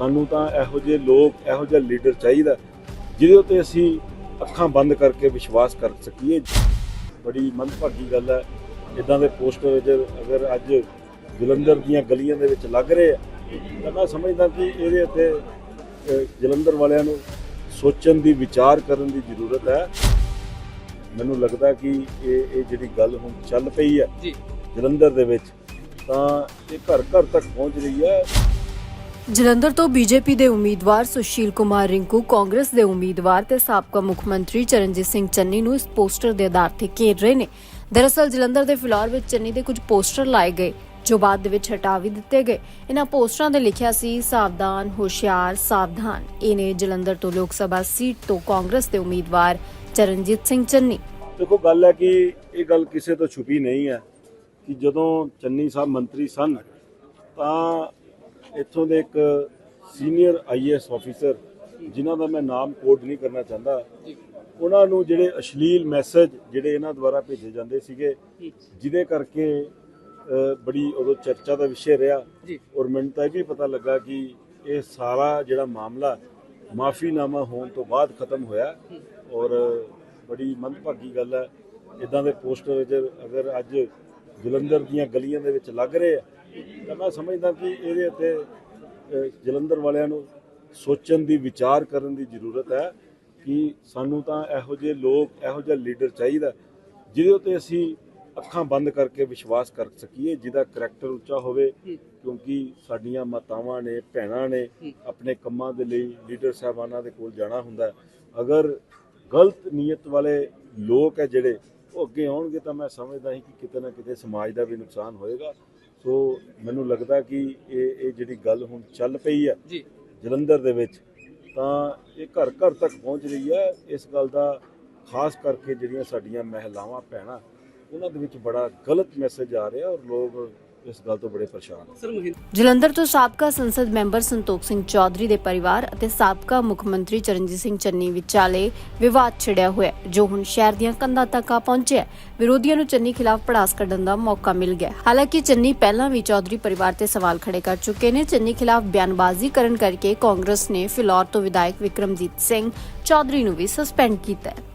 ਸਾਨੂੰ ਤਾਂ ਇਹੋ ਜਿਹੇ ਲੋਕ ਇਹੋ ਜਿਹਾ ਲੀਡਰ ਚਾਹੀਦਾ ਜਿਹਦੇ ਉੱਤੇ ਅਸੀਂ ਅੱਖਾਂ ਬੰਦ ਕਰਕੇ ਵਿਸ਼ਵਾਸ ਕਰ ਸਕੀਏ। ਬੜੀ ਮੰਦਭਾਗੀ ਗੱਲ ਹੈ। ਇਦਾਂ ਦੇ ਪੋਸਟਰ ਜੇ ਅਗਰ ਅੱਜ ਜਲੰਧਰ ਦੀਆਂ ਗਲੀਆਂ ਦੇ ਵਿੱਚ ਲੱਗ ਰਹੇ ਆ ਤਾਂ ਮੈਂ ਸਮਝਦਾ ਕਿ ਇਹਦੇ ਉੱਤੇ ਜਲੰਧਰ ਵਾਲਿਆਂ ਨੂੰ ਸੋਚਣ ਦੀ ਵਿਚਾਰ ਕਰਨ ਦੀ ਜ਼ਰੂਰਤ ਹੈ। ਮੈਨੂੰ ਲੱਗਦਾ ਕਿ ਇਹ ਇਹ ਜਿਹੜੀ ਗੱਲ ਹੁਣ ਚੱਲ ਪਈ ਹੈ ਜੀ। ਜਲੰਧਰ ਦੇ ਵਿੱਚ ਤਾਂ ਇਹ ਘਰ ਘਰ ਤੱਕ ਪਹੁੰਚ ਰਹੀ ਹੈ। ਜਲੰਧਰ ਤੋਂ ਬੀਜੇਪੀ ਦੇ ਉਮੀਦਵਾਰ ਸੁਸ਼ੀਲ ਕੁਮਾਰ ਰਿੰਕੂ, ਕਾਂਗਰਸ ਦੇ ਉਮੀਦਵਾਰ ਤੇ ਸਾਬਕਾ ਮੁੱਖ ਮੰਤਰੀ ਚਰਨਜੀਤ ਸਿੰਘ ਚੰਨੀ ਨੂੰ ਇਸ ਪੋਸਟਰ ਦੇ ਆਧਾਰ ਤੇ ਘੇਰ ਰਹੇ ਨੇ। ਦਰਅਸਲ ਜਲੰਧਰ ਦੇ ਫਿਲੌਰ ਵਿੱਚ ਚੰਨੀ ਦੇ ਕੁਝ ਪੋਸਟਰ ਲਾਏ ਗਏ, ਜੋ ਬਾਅਦ ਵਿੱਚ ਹਟਾ ਵੀ ਦਿੱਤੇ ਗਏ। ਇਹਨਾਂ ਪੋਸਟਰਾਂ ਤੇ ਲਿਖਿਆ ਸੀ, ਸਾਵਧਾਨ, ਹੁਸ਼ਿਆਰ, ਸਾਵਧਾਨ। ਇਹ ਜਲੰਧਰ ਤੋਂ ਲੋਕ ਸਭਾ ਸੀਟ ਤੋਂ ਕਾਂਗਰਸ ਦੇ ਉਮੀਦਵਾਰ ਚਰਨਜੀਤ ਸਿੰਘ ਚੰਨੀ। ਦੇਖੋ, ਗੱਲ ਹੈ ਕਿ ਇਹ ਗੱਲ ਕਿਸੇ ਤੋਂ ਛੁਪੀ ਨਹੀਂ ਹੈ ਕਿ ਜਦੋਂ ਚੰਨੀ ਸਾਹਿਬ ਮੰਤਰੀ ਸਨ, ਤਾਂ ਇੱਥੋਂ ਦੇ ਇੱਕ ਸੀਨੀਅਰ ਆਈਐਸ ਅਫੀਸਰ ਜਿਨ੍ਹਾਂ ਦਾ ਮੈਂ ਨਾਮ ਕੋਡ ਨਹੀਂ ਕਰਨਾ ਚਾਹੁੰਦਾ ਉਹਨਾਂ ਨੂੰ ਜਿਹੜੇ ਅਸ਼ਲੀਲ ਮੈਸੇਜ ਜਿਹੜੇ ਇਹਨਾਂ ਦੁਆਰਾ ਭੇਜੇ ਜਾਂਦੇ ਸੀਗੇ ਜਿਹਦੇ ਕਰਕੇ ਬੜੀ ਉਦੋਂ ਚਰਚਾ ਦਾ ਵਿਸ਼ੇ ਰਿਹਾ ਔਰ ਮੈਨੂੰ ਤਾਂ ਇਹ ਵੀ ਪਤਾ ਲੱਗਾ ਕਿ ਇਹ ਸਾਰਾ ਜਿਹੜਾ ਮਾਮਲਾ ਮਾਫੀਨਾਮਾ ਹੋਣ ਤੋਂ ਬਾਅਦ ਖਤਮ ਹੋਇਆ ਔਰ ਬੜੀ ਮੰਦਭਾਗੀ ਗੱਲ ਹੈ। ਇਦਾਂ ਦੇ ਪੋਸਟਰ ਜੇ ਅਗਰ ਅੱਜ ਜਲੰਧਰ ਦੀਆਂ ਗਲੀਆਂ ਦੇ ਵਿੱਚ ਲੱਗ ਰਹੇ ਆ ਤਾਂ ਮੈਂ ਸਮਝਦਾ ਕਿ ਇਹਦੇ ਉੱਤੇ ਜਲੰਧਰ ਵਾਲਿਆਂ ਨੂੰ ਸੋਚਣ ਦੀ ਵਿਚਾਰ ਕਰਨ ਦੀ ਜ਼ਰੂਰਤ ਹੈ ਕਿ ਸਾਨੂੰ ਤਾਂ ਇਹੋ ਜਿਹੇ ਲੋਕ ਇਹੋ ਜਿਹਾ ਲੀਡਰ ਚਾਹੀਦਾ ਜਿਹਦੇ ਉੱਤੇ ਅਸੀਂ ਅੱਖਾਂ ਬੰਦ ਕਰਕੇ ਵਿਸ਼ਵਾਸ ਕਰ ਸਕੀਏ ਜਿਹਦਾ ਕਰੈਕਟਰ ਉੱਚਾ ਹੋਵੇ ਕਿਉਂਕਿ ਸਾਡੀਆਂ ਮਾਤਾਵਾਂ ਨੇ ਭੈਣਾਂ ਨੇ ਆਪਣੇ ਕੰਮਾਂ ਦੇ ਲਈ ਲੀਡਰ ਸਾਹਿਬਾਨਾਂ ਦੇ ਕੋਲ ਜਾਣਾ ਹੁੰਦਾ। ਅਗਰ ਗਲਤ ਨੀਅਤ ਵਾਲੇ ਲੋਕ ਹੈ ਜਿਹੜੇ ਉਹ ਅੱਗੇ ਆਉਣਗੇ ਤਾਂ ਮੈਂ ਸਮਝਦਾ ਹਾਂ ਕਿ ਕਿਤੇ ਨਾ ਕਿਤੇ ਸਮਾਜ ਦਾ ਵੀ ਨੁਕਸਾਨ ਹੋਏਗਾ। ਸੋ ਮੈਨੂੰ ਲੱਗਦਾ ਕਿ ਇਹ ਇਹ ਜਿਹੜੀ ਗੱਲ ਹੁਣ ਚੱਲ ਪਈ ਹੈ ਜੀ। ਜਲੰਧਰ ਦੇ ਵਿੱਚ ਤਾਂ ਇਹ ਘਰ ਘਰ ਤੱਕ ਪਹੁੰਚ ਰਹੀ ਹੈ ਇਸ ਗੱਲ ਦਾ ਖਾਸ ਕਰਕੇ ਜਿਹੜੀਆਂ ਸਾਡੀਆਂ ਮਹਿਲਾਵਾਂ ਭੈਣਾਂ ਉਹਨਾਂ ਦੇ ਵਿੱਚ ਬੜਾ ਗਲਤ ਮੈਸੇਜ ਆ ਰਿਹਾ ਔਰ ਲੋਕ ਇਸ ਗੱਲ ਤੋਂ ਬੜੇ ਪਰੇਸ਼ਾਨ ਮਹਿੰਦਰ ਜਲੰਧਰ ਤੋਂ ਸਾਬਕਾ ਸੰਸਦ ਮੈਂਬਰ ਸੰਤੋਖ ਸਿੰਘ ਚੌਧਰੀ ਦੇ ਪਰਿਵਾਰ ਅਤੇ ਸਾਬਕਾ ਮੁੱਖ ਮੰਤਰੀ ਚਰਨਜੀਤ ਸਿੰਘ ਚੰਨੀ ਵਿਚਾਲੇ ਵਿਵਾਦ ਛਿੜਿਆ ਹੋਇਆ ਹੈ, ਜੋ ਹੁਣ ਸ਼ਹਿਰ ਦੀਆਂ ਕੰਧਾਂ ਤੱਕ ਆ ਪਹੁੰਚਿਆ ਹੈ। ਵਿਰੋਧੀਆਂ ਨੂੰ ਚੰਨੀ ਖਿਲਾਫ ਪੜਾਸ ਕੱਢਣ ਦਾ ਮੌਕਾ ਮਿਲ ਗਿਆ ਹੈ। ਹਾਲਾਂਕਿ ਚੰਨੀ ਪਹਿਲਾਂ ਵੀ ਚੌਧਰੀ ਪਰਿਵਾਰ ਤੇ ਸਵਾਲ ਖੜੇ ਕਰ ਚੁੱਕੇ ਨੇ ਚੰਨੀ ਖਿਲਾਫ ਬਿਆਨਬਾਜ਼ੀ ਕਰਨ ਕਰਕੇ ਕਾਂਗਰਸ ਨੇ ਫਿਲੌਰ ਤੋਂ ਵਿਧਾਇਕ ਵਿਕਰਮਜੀਤ ਸਿੰਘ ਚੌਧਰੀ ਨੂੰ ਵੀ ਸਸਪੈਂਡ ਕੀਤਾ ਹੈ